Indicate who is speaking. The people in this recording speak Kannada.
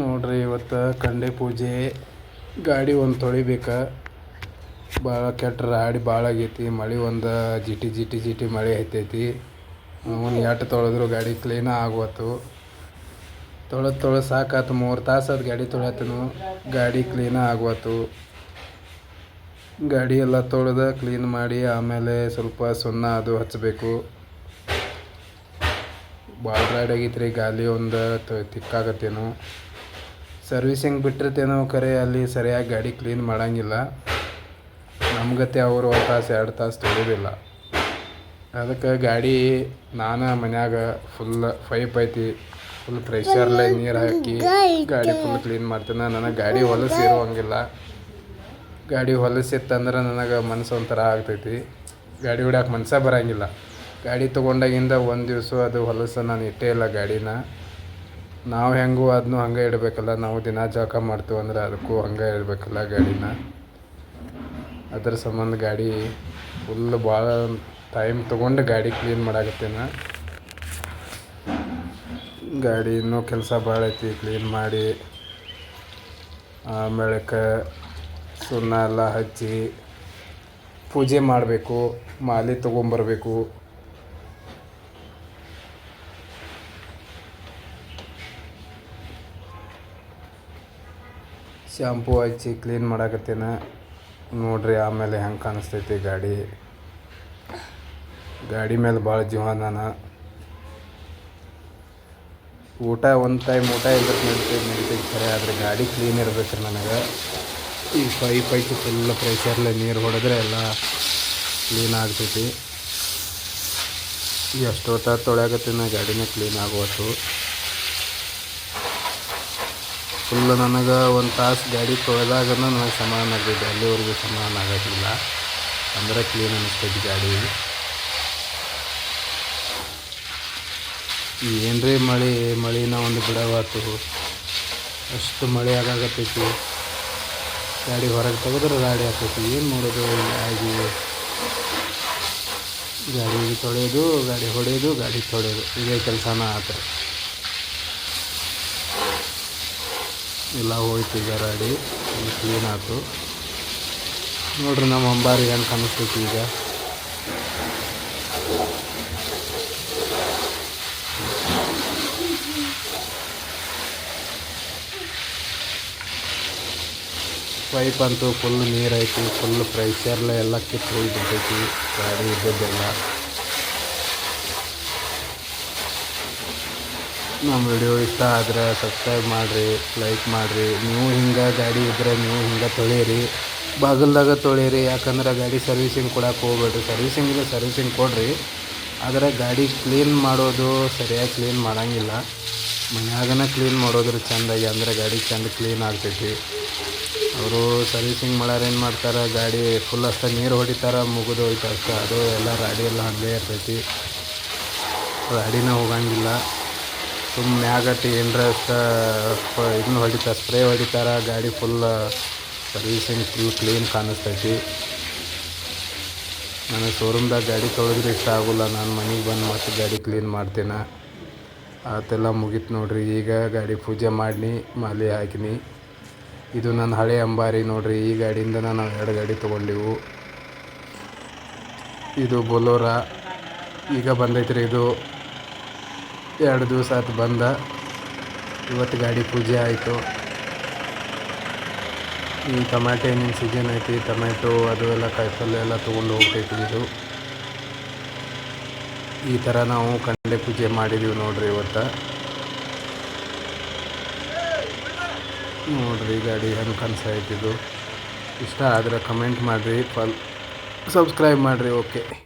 Speaker 1: ನೋಡ್ರಿ, ಇವತ್ತು ಕಂಡೆ ಪೂಜೆ. ಗಾಡಿ ಒಂದು ತೊಳಿಬೇಕು. ಭಾಳ ಕೆಟ್ಟ ರಾಡಿ ಭಾಳ ಆಗೈತಿ. ಮಳೆ ಒಂದು ಜಿಟಿ ಜಿಟಿ ಜಿಟಿ ಮಳೆ ಐತೈತಿ ಅವ್ನು ಎಟ್ಟು ತೊಳೆದ್ರು ಗಾಡಿ ಕ್ಲೀನ ಆಗುವತ್ತು ತೊಳೆದು ತೊಳೆದು ಸಾಕಾತು. ಮೂರು ತಾಸು ಅದು ಗಾಡಿ ತೊಳೆತನು ಗಾಡಿ ಕ್ಲೀನ ಆಗುವತ್ತು ಗಾಡಿ ಎಲ್ಲ ತೊಳೆದ ಕ್ಲೀನ್ ಮಾಡಿ ಆಮೇಲೆ ಸ್ವಲ್ಪ ಸುಣ್ಣ ಅದು ಹಚ್ಚಬೇಕು ಭಾಳ ರೈಡ್ ರೀ ಗಾಲಿ ಒಂದು ತಿಕ್ಕಾಗತ್ತೇನೋ. ಸರ್ವಿಸಿಂಗ್ ಬಿಟ್ಟಿರ್ತೇನೋ ಕರೆ, ಅಲ್ಲಿ ಸರಿಯಾಗಿ ಗಾಡಿ ಕ್ಲೀನ್ ಮಾಡೋಂಗಿಲ್ಲ. ನಮ್ಗತ್ತೆ ಅವರು ಒಂದು ತಾಸು, ಎರಡು ತಾಸು ತೊಳೆಯೋದಿಲ್ಲ ಅದಕ್ಕೆ ಗಾಡಿ ನಾನು ಮನ್ಯಾಗ ಫುಲ್ ಪೈಪ್ ಐತಿ ಫುಲ್ ಪ್ರೆಷರ್ಲೆ ನೀರು ಹಾಕಿ ಗಾಡಿ ಫುಲ್ ಕ್ಲೀನ್ ಮಾಡ್ತೇನೆ. ನನಗೆ ಗಾಡಿ ಹೊಲಸು ಇರುವಂಗಿಲ್ಲ. ಗಾಡಿ ಹೊಲಸಿತ್ತಂದ್ರೆ ನನಗೆ ಮನಸ್ಸು ಒಂಥರ ಆಗ್ತೈತಿ. ಗಾಡಿ ಹೊಡ್ಯಾಕೆ ಮನಸ್ಸೇ ಬರೋಂಗಿಲ್ಲ. ಗಾಡಿ ತೊಗೊಂಡಾಗಿಂದ ಒಂದು ದಿವಸ ಅದು ಹೊಲಸು ನಾನು ಇಟ್ಟೇ ಇಲ್ಲ ಗಾಡಿನ. ನಾವು ಹೆಂಗೂ ಅದನ್ನು ಹಂಗೆ ಇಡಬೇಕಲ್ಲ, ನಾವು ದಿನ ಜಳಕ ಮಾಡ್ತೀವಿ ಅಂದ್ರೆ ಅದಕ್ಕೂ ಹಂಗೆ ಇಡಬೇಕಲ್ಲ ಗಾಡಿನ. ಅದ್ರ ಸಂಬಂಧ ಗಾಡಿ ಫುಲ್ ಭಾಳ ಟೈಮ್ ತೊಗೊಂಡು ಗಾಡಿ ಕ್ಲೀನ್ ಮಾಡಾಕತ್ತೇನ. ಗಾಡಿ ಇನ್ನೂ ಕೆಲಸ ಭಾಳ ಐತಿ ಕ್ಲೀನ್ ಮಾಡಿ ಆಮೇಲೆ ಸುಣ್ಣ ಎಲ್ಲ ಹಚ್ಚಿ ಪೂಜೆ ಮಾಡಬೇಕು, ಮಾಲೆ ತೊಗೊಂಬರ್ಬೇಕು. ಶಾಂಪೂ ಹಚ್ಚಿ ಕ್ಲೀನ್ ಮಾಡಾಕತ್ತೇನೆ. ನೋಡ್ರಿ ಆಮೇಲೆ ಹೆಂಗೆ ಕಾಣಿಸ್ತೈತಿ ಗಾಡಿ. ಗಾಡಿ ಮೇಲೆ ಭಾಳ ಜೀವ ನಾನು ಊಟ ಒಂದು ಟೈಮ್ ಊಟ ಇರ್ಬೇಕು ನಡೀತೈತೆ ನಡೀತೈತೆ ಸರಿ ಆದರೆ ಗಾಡಿ ಕ್ಲೀನ್ ಇರ್ಬೇಕು ನನಗೆ. ಈ ಪೈಪ್ ಐತಿ ಫುಲ್ ಪ್ರೆಷರ್ಲೆ ನೀರು ಹೊಡೆದ್ರೆ ಎಲ್ಲ ಕ್ಲೀನ್ ಆಗ್ತೈತಿ. ಎಷ್ಟೊತ್ತ ತೊಳ್ಯಾಕತ್ತೀನಿ ಗಾಡಿನೇ ಕ್ಲೀನ್ ಆಗುವತ್ತು ಫುಲ್ ನನಗೆ ಒಂದು ತಾಸು ಗಾಡಿ ತೊಳೆದಾಗ ನನಗೆ ಸಮಾನ ಆಗೈತೆ ಅಲ್ಲಿವರೆಗೂ ಸಮಾನ ಆಗೋದಿಲ್ಲ. ಅಂದರೆ ಕ್ಲೀನ್ ಅನ್ನಿಸ್ತೈತಿ ಗಾಡಿ. ಏನ್ರಿ ಮಳೆ? ಮಳಿನ ಒಂದು ಬಿಡವಾತು. ಅಷ್ಟು ಮಳೆ ಆಗಾಕತ್ತೈತಿ. ಗಾಡಿ ಹೊರಗೆ ತೆಗೆದ್ರೆ ಗಾಡಿ ಆಗ್ತೈತಿ ಏನು ಮಾಡೋದು ಆಗಿ ಗಾಡಿ ತೊಳೆಯೋದು ಗಾಡಿ ಹೊಡೆಯೋದು ಗಾಡಿ ತೊಳೆಯೋದು ಇದೇ ಕೆಲಸನ ಆತ. ಎಲ್ಲ ಹೋಯ್ತು ಈಗ ರೆಡಿ ಕ್ಲೀನ್ ಆಯ್ತು. ನೋಡ್ರಿ ನಮ್ಮ ಅಂಬಾರಿ ಏನು ಕಾಣಿಸ್ತೈತಿ ಈಗ. ಪೈಪ್ ಅಂತೂ ಫುಲ್ ನೀರೈತಿ ಫುಲ್ ಪ್ರೆಷರ್ಲೆ ಎಲ್ಲ ಕಿತ್ತು ಹೋಗಿಬಿಟ್ಟೈತಿ, ಗಾಡಿ ಇದ್ದದ್ದೆಲ್ಲ. ನಮ್ಮ ವಿಡಿಯೋ ಇಷ್ಟ ಆದರೆ ಸಬ್ಸ್ಕ್ರೈಬ್ ಮಾಡಿರಿ ಲೈಕ್ ಮಾಡಿರಿ. ನೀವು ಹಿಂಗೆ ಗಾಡಿ ಇದ್ದರೆ ನೀವು ಹಿಂಗೆ ತೊಳೀರಿ. ಬಾಗಿಲ್ದಾಗ ತೊಳೀರಿ, ಯಾಕಂದ್ರೆ ಗಾಡಿ ಸರ್ವಿಸಿಂಗ್ ಕೊಡಕ್ಕೆ ಹೋಗ್ಬೇಡ್ರಿ. ಸರ್ವಿಸಿಂಗ್ ಇಲ್ಲ ಸರ್ವಿಸಿಂಗ್ ಕೊಡಿರಿ. ಆದರೆ ಗಾಡಿ ಕ್ಲೀನ್ ಮಾಡೋದು ಸರಿಯಾಗಿ ಕ್ಲೀನ್ ಮಾಡೋಂಗಿಲ್ಲ. ಮನ್ಯಾಗನ ಕ್ಲೀನ್ ಮಾಡೋದ್ರ ಚೆಂದಾಗಿ ಅಂದರೆ ಗಾಡಿ ಚೆಂದ ಕ್ಲೀನ್ ಆಗ್ತೈತಿ. ಅವರು ಸರ್ವಿಸಿಂಗ್ ಮಾಡೋರು ಏನು ಮಾಡ್ತಾರೆ, ಗಾಡಿ ಫುಲ್ ಅಷ್ಟೇ ನೀರು ಹೊಡಿತಾರೆ, ಮುಗಿದು ಹೋಯ್ತು ಅಷ್ಟೇ. ಅದು ಎಲ್ಲ ರಾಡಿ ಎಲ್ಲ ಹಂಗೆ ಇರ್ತೈತಿ. ರಾಡಿನ ಹೋಗಂಗಿಲ್ಲ. ಸುಮ್ಮನೆ ಮ್ಯಾಗಟ್ಟಿ ಏನರ ಇದನ್ನ ಹೊಡಿತಾರೆ ಸ್ಪ್ರೇ ಹೊಡಿತಾರೆ, ಗಾಡಿ ಫುಲ್ ಸರ್ವಿಸಿಂಗ್ ಫುಲ್ ಕ್ಲೀನ್ ಕಾಣಿಸ್ತೈತಿ. ನನಗೆ ಶೋರೂಮ್ದಾಗ ಗಾಡಿ ತೊಳೆದ್ರೆ ಇಷ್ಟ ಆಗೋಲ್ಲ, ನಾನು ಮನೆಗೆ ಬಂದು ಮತ್ತೆ ಗಾಡಿ ಕ್ಲೀನ್ ಮಾಡ್ತೇನೆ. ಆತೆಲ್ಲ ಮುಗೀತು ನೋಡ್ರಿ, ಈಗ ಗಾಡಿ ಪೂಜೆ ಮಾಡಿನಿ, ಮಾಲೆ ಹಾಕಿನಿ. ಇದು ನನ್ನ ಹಳೆ ಅಂಬಾರಿ ನೋಡ್ರಿ, ಈ ಗಾಡಿಯಿಂದ ನಾನು ಎರಡು ಗಾಡಿ ತೊಗೊಂಡೆವು. ಇದು ಬೊಲೋರ, ಈಗ ಬಂದೈತ್ರಿ ಇದು. ಎರಡು ದಿವಸ ಆಯ್ತು ಬಂದ. ಇವತ್ತು ಗಾಡಿ ಪೂಜೆ ಆಯಿತು. ಈ ಟೊಮ್ಯಾಟೊ ಏನೇನು ಸೀಸನ್ ಐತಿ, ಟೊಮ್ಯಾಟೊ ಅದು ಎಲ್ಲ ಕಾಯಿಪಲ್ಲೆ ಎಲ್ಲ ತೊಗೊಂಡು ಹೋಗ್ತೈತಿ ಇದು. ಈ ಥರ ನಾವು ಕಂಡೆ ಪೂಜೆ ಮಾಡಿದ್ದೀವಿ ನೋಡ್ರಿ ಇವತ್ತು. ನೋಡ್ರಿ ಗಾಡಿ ಹೆಂಗೆ ಕನ್ಸಾಯ್ತಿದ್ದು ಇಷ್ಟ ಆದರೆ ಕಮೆಂಟ್ ಮಾಡಿರಿ, ಫಲ್ ಸಬ್ಸ್ಕ್ರೈಬ್ ಮಾಡಿರಿ ಓಕೆ